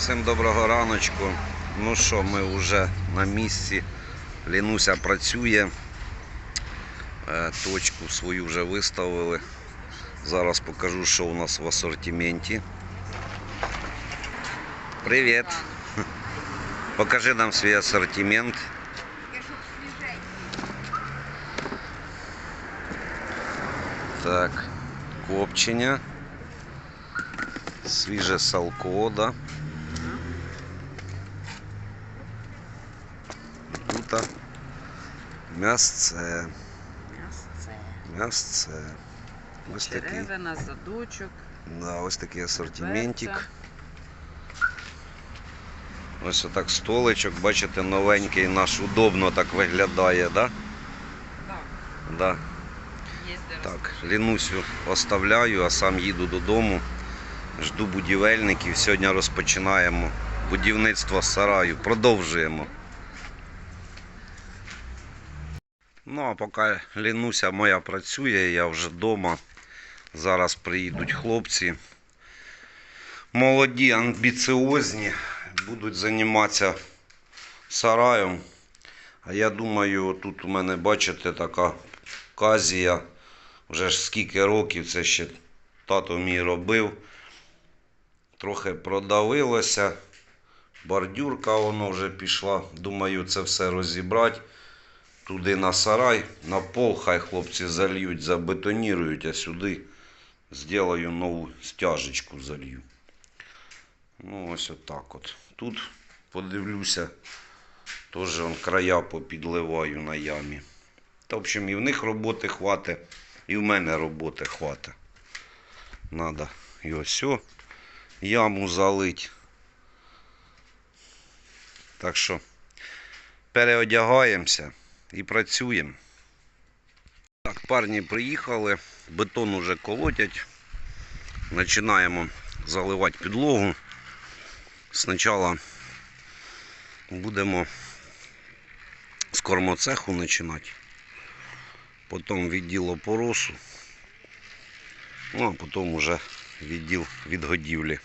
Всім доброго раночку. Ну що, ми вже на місці. Лінуся працює. Е, Точку свою вже виставили. Зараз покажу, що у нас в асортименті. Привіт. Покажи нам свій асортимент. Так, копчення. Свіже салко, да. Тут м'ясце. М'ясце. М'ясце. Ось Черевина, задочок. да, ось такий асортиментик. Ось отак столичок, бачите, новенький наш удобно так виглядає, да? Так, Да. Так, Лінусю оставляю, а сам їду додому. Жду будівельників. Сьогодні розпочинаємо будівництво сараю. Продовжуємо. Ну, а поки Лінуся моя працює, я вже вдома. Зараз приїдуть хлопці. Молоді, амбіціозні, будуть займатися сараєм. А я думаю, тут у мене, бачите, така казія. Вже ж скільки років це ще тато мій робив. Трохи продавилося. Бордюрка воно вже пішла. Думаю, це все розібрати. Туди на сарай, на пол, хай хлопці зальють, забетонірують, а сюди зроблю нову стяжечку залью. Ну, ось отак от. Тут подивлюся, теж края попідливаю на ямі. Та, в общем, і в них роботи хватить, і в мене роботи хватить. Надо і ось о, яму залить. Так що переодягаємося і працюємо. Так, парні приїхали, бетон уже колотять. Починаємо заливати підлогу. Спочатку будемо з кормоцеху починати. Потім відділ опоросу. Ну, а потім вже відділ відгодівлі.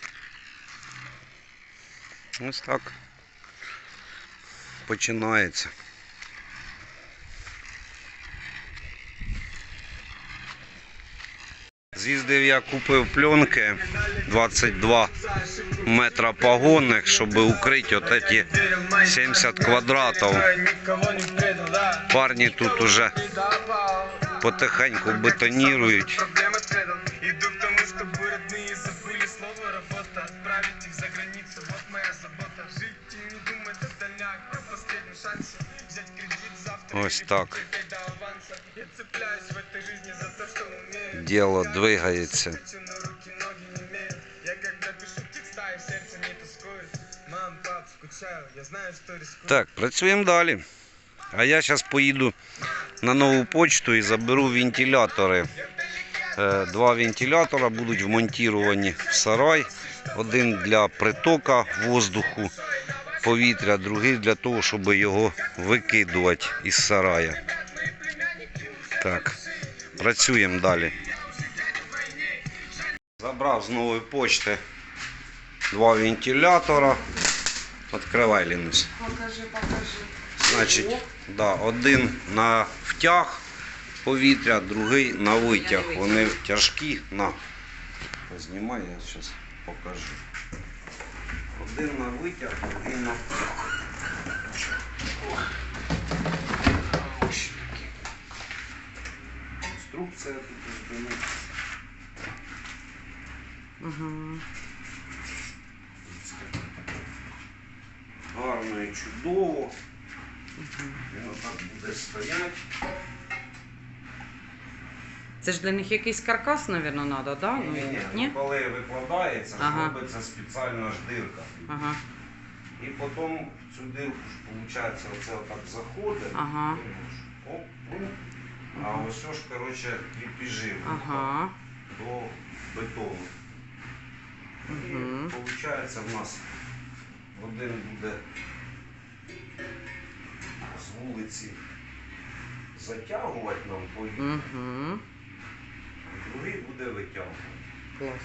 Ось так. Починається. З'їздив я, купив пленки 22 метра погонних, щоб укрити от ці 70 квадратів. Парні тут уже потихеньку бетонірують. Проблемы предал Иду к тому, чтобы родные забыли слово работа Отправить их за границу, вот моя забота Жить и не думать о дальняк На последнем шансе Взять кредит завтра Ось или так. Что рискую Так, працюємо далі. А я зараз поїду на нову почту і заберу вентилятори. Е, Два вентилятора будуть вмонтіровані в сарай. Один для притока воздуху, повітря, другий для того, щоб його викидувати із сарая. Так, працюємо далі. Забрав з нової почти два вентилятора. Відкривай, Лінусь. Покажи, покажи. Значить, да, один на втяг повітря, другий на витяг. Вони тяжкі. На. Знімай, я зараз покажу. Один на витяг, другий на втяг. Інструкція тут. Угу. Гарно і чудово. Він отак буде стояти. Це ж для них якийсь каркас, мабуть, треба, да? Ну, Ні, ні, Ні? ну, коли викладається, Ага. робиться спеціальна ж дирка. Ага. І потім в цю дирку ж, виходить, оце отак заходить. Ага. Оп, оп. А ось ж, коротше, кріпіжи Ага. до бетону. Мгм. виходить в нас один буде з вулиці затягувати нам повітря, Угу. а другий буде витягувати. Клас.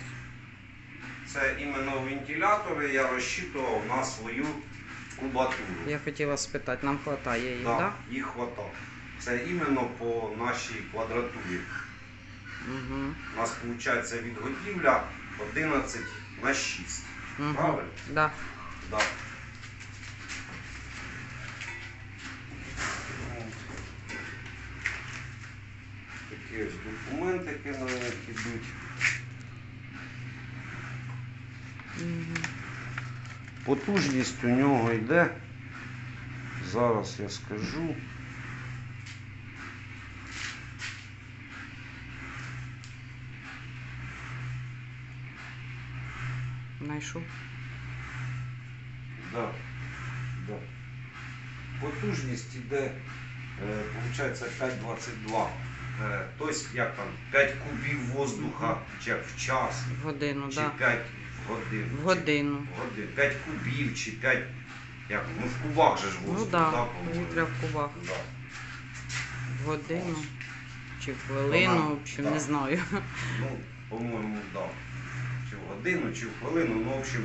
Це іменно вентилятори я розчитував на свою кубатуру. Я хотіла спитати, нам вистачає їх, Да, так? їх хватало. Це іменно по нашій квадратурі. Угу. У нас виходить відгодівля 11 на 6. Угу. Правильно? Да. Да. Такі ось документики на них ідуть. Угу. Потужність у нього йде. Зараз я скажу. Знайшов. Да. Да. Потужність іде, е, виходить, 5,22. Е, тобто, як там, 5 кубів воздуха чи в час, В годину, чи так. 5 годин. В чи- годину. годин. 5 кубів чи 5. Як, ну в кубах же ж Ну воздух, так, да, да, повітря в кубах. Да. В годину. Чи в хвилину, Вона- в общем, да. не знаю. Ну, по-моєму, да. Годину, чи в хвилину. Ну, в общем,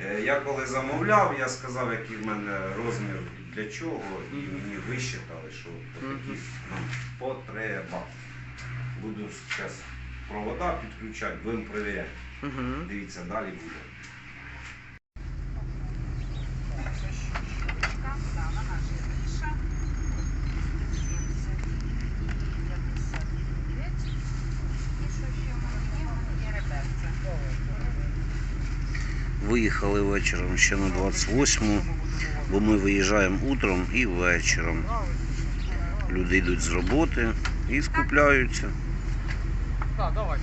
е, я коли замовляв, я сказав, який в мене розмір і для чого, і мені висчитали, що такі нам потреба. Буду зараз провода підключати, будемо перевіряти. Дивіться, далі буде. Виїхали вечором ще на 28-му, бо ми виїжджаємо утром і вечором. Люди йдуть з роботи і скупляються. Так, давай.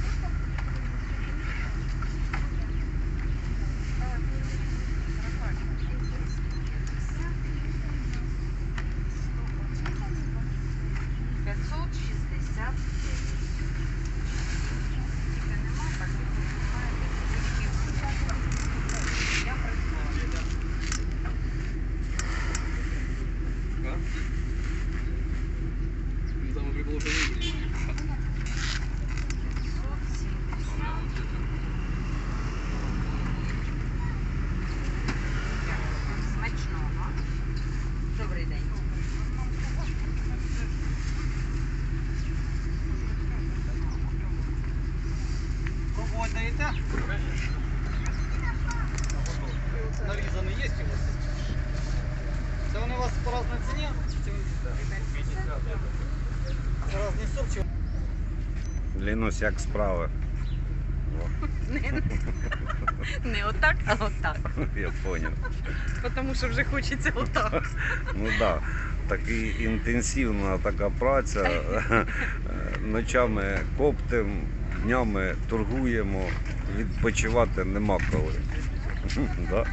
Там уже было выбрали. Смачного. Добрий день. Пробовать даєте? Нарізаний є у вас? Це вони у вас по разній ціні? Чи Це різний сок чи Лінусь, як справи? Не, не отак, а отак. Я понял. Тому що вже хочеться отак. Ну так, да. Такі інтенсивна така праця. Ночами коптим, днями торгуємо, відпочивати нема коли. Да?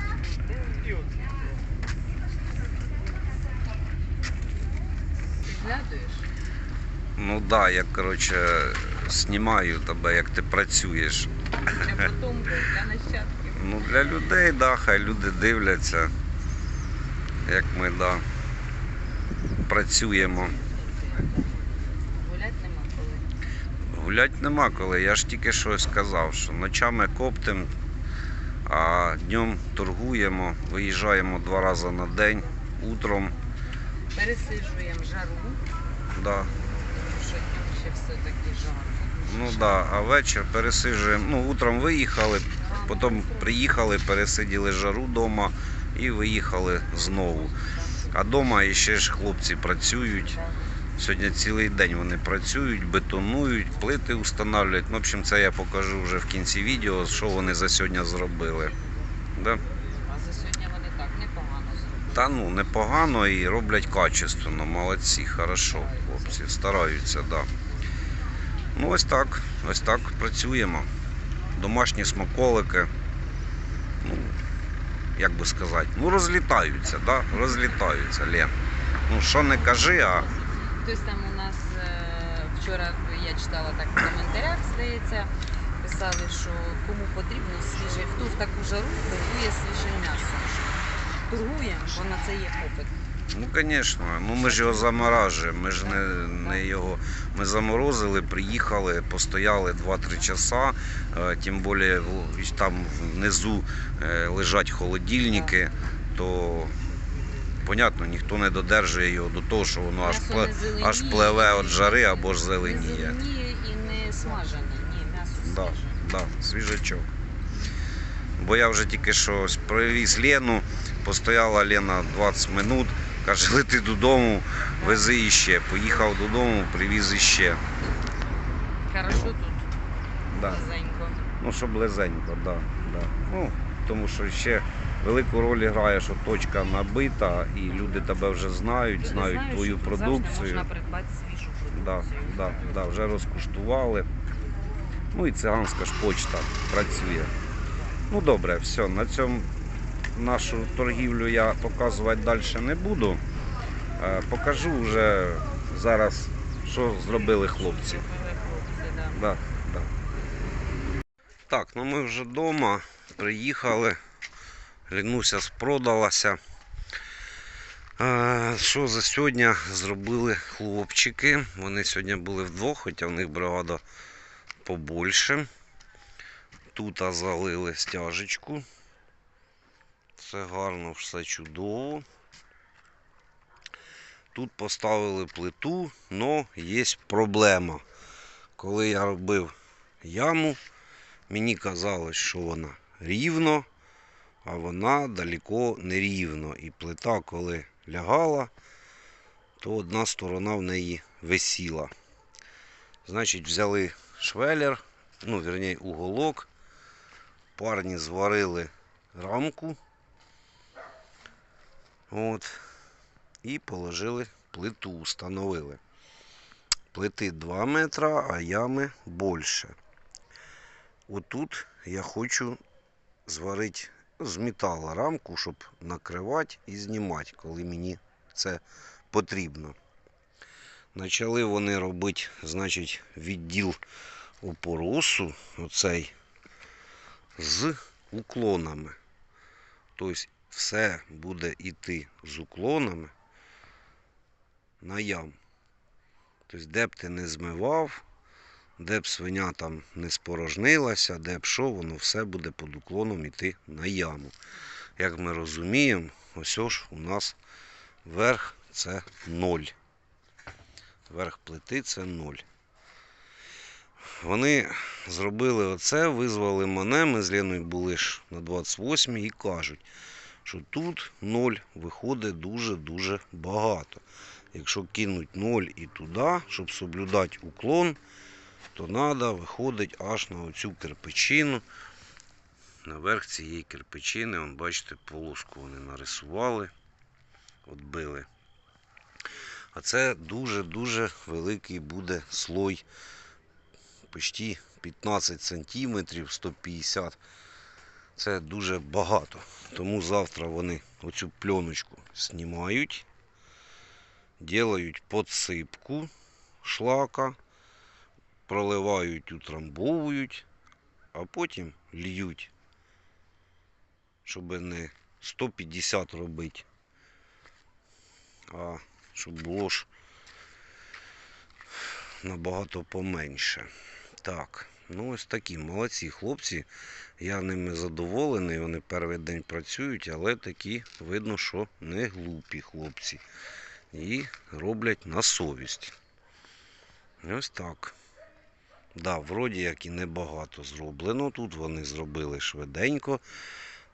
Підглядуєш? Ну так, да, я коротше знімаю тебе, як ти працюєш. Для потомку, для нащадків. Ну для людей, да, хай люди дивляться, як ми да, працюємо. Гулять нема коли. Гулять нема коли. Я ж тільки що сказав, що ночами коптим, а днем торгуємо, виїжджаємо два рази на день, утром. Пересиджуємо жару, Да. тому що днем ще все-таки жарко. Ну да, а вечір пересиджуємо. Ну, утром виїхали, потім приїхали, пересиділи жару вдома і виїхали знову. А вдома ще ж хлопці працюють. Сьогодні цілий день вони працюють, бетонують, плити встановлюють. Ну, в общем, це я покажу вже в кінці відео, що вони за сьогодні зробили. Да? А за сьогодні вони так непогано зробили. Та ну, непогано і роблять качественно, молодці, хорошо, хлопці, стараються, да. Ну ось так, ось так працюємо. Домашні смаколики. Ну, як би сказати, ну розлітаються, да? розлітаються, Лен. Ну, що не кажи, а Хтось там у нас е, вчора я читала так в коментарях, здається, писали, що кому потрібно свіже, хто в таку жару торгує свіжим м'ясом. Торгуємо, бо на це є попит. Ну, звісно, ну ми ж його заморажуємо, ми ж не, не його. Ми заморозили, приїхали, постояли 2-3 часа, е, тим більше там внизу е, лежать холодильники, то понятно, ніхто не додержує його до того, що воно аж, пле, аж пливе від жари або ж Не зеленіє. зеленіє і не смажене. Ні, м'ясо Да, свіже. да, свіжачок. Бо я вже тільки що привіз Лену, постояла Лена 20 минут, каже, лети додому, вези іще. Поїхав додому, привіз іще. Хорошо тут, Да. близенько. Ну, що близенько, да, да. Ну, тому що ще велику роль грає, що точка набита, і люди тебе вже знають, Люди знають знають, твою що тут завжди продукцію. Можна придбати свіжу Да, продукцію. да, да, вже розкуштували. Ну і циганська ж почта працює. Ну добре, все, на цьому нашу торгівлю я показувати далі не буду. Е, Покажу вже зараз, що зробили хлопці. Да, да. Так, ну ми вже вдома, приїхали. Лінуся спродалася. Е, Що за сьогодні зробили хлопчики? Вони сьогодні були вдвох, хоча в них бригада побольше. Тут залили стяжечку. Все гарно, все чудово. Тут поставили плиту, але є проблема. Коли я робив яму, мені казалось, що вона рівно, а вона далеко не рівно. І плита, коли лягала, то одна сторона в неї висіла. Значить, взяли швелер, ну, вірніше, уголок. Парні зварили рамку. От. І положили плиту, встановили. Плити 2 метра, а ями більше. Отут я хочу зварити з металу рамку, щоб накривати і знімати, коли мені це потрібно. Почали вони робити, значить, відділ опоросу, оцей, з уклонами. Тобто все буде йти з уклонами на ям. Тобто, де б ти не змивав, де б свиня там не спорожнилася, де б що, воно все буде під уклоном йти на яму. Як ми розуміємо, ось ж у нас верх це 0. Верх плити це 0. Вони зробили оце, визвали мене, ми з Леною були ж на 28 і кажуть, що тут 0 виходить дуже-дуже багато. Якщо кинуть 0 і туди, щоб соблюдати уклон, то треба виходить аж на оцю кирпичину. Наверх цієї кирпичини, вон, бачите, полоску вони нарисували, отбили. А це дуже-дуже великий буде слой, почти 15 сантиметрів, 150 Це дуже багато. Тому завтра вони оцю пленочку знімають делають подсипку шлака, проливають, утрамбовують, а потім льють, щоб не 150 робити, а щоб було ж набагато поменше. Так, ну ось такі молодці хлопці. Я ними задоволений, вони перший день працюють, але такі видно, що не глупі хлопці і роблять на совість. Ось так. Да, вроді як і небагато зроблено. Тут вони зробили швиденько.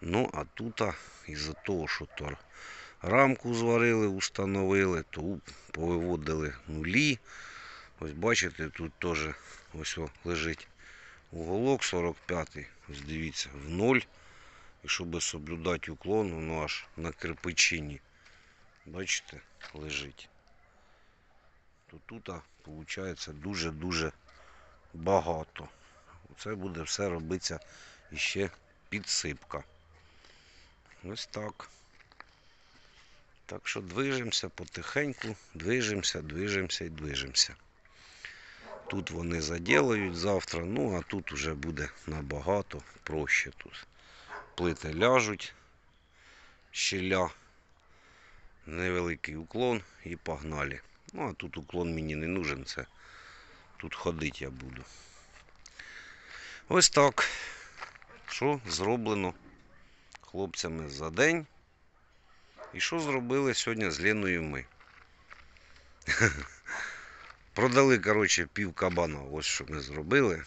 Ну, а тут, із-за того, що то рамку зварили, установили, то повиводили нулі. Ось бачите, тут теж ось о, лежить уголок 45-й. Дивіться, в ноль. І щоб соблюдати уклон, воно аж на кирпичині. Бачите, лежить. То тут виходить дуже-дуже багато. Це буде все робитися іще підсипка. Ось так. Так що движемося потихеньку, движемося, движемося і движемося. Тут вони заділають завтра, ну а тут вже буде набагато проще тут. Плити ляжуть, щеля невеликий уклон і погнали. Ну, а тут уклон мені не нужен, це тут ходити я буду. Ось так. Що зроблено хлопцями за день. І що зробили сьогодні з Леною ми? Продали, коротше, пів кабана. Ось що ми зробили.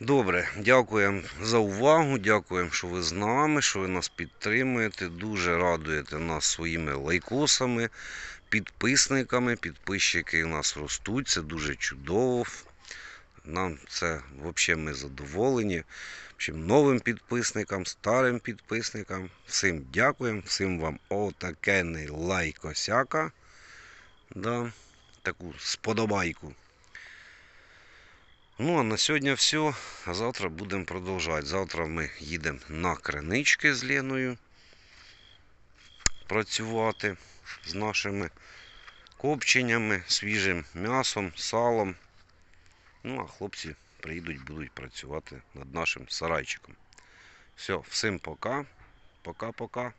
Добре, дякуємо за увагу. Дякуємо, що ви з нами, що ви нас підтримуєте. Дуже радуєте нас своїми лайкосами, підписниками. Підписчики у нас ростуть. Це дуже чудово. Нам це взагалі ми задоволені. В общем, новим підписникам, старим підписникам. Всім дякуємо, всім вам отакений лайкосяка. Да, таку сподобайку. Ну, а на сьогодні все. А завтра будемо продовжувати. Завтра ми їдемо на кринички з Леною працювати з нашими копченнями, свіжим м'ясом, салом. Ну, а хлопці приїдуть, будуть працювати над нашим сарайчиком. Все, всім пока. Пока-пока.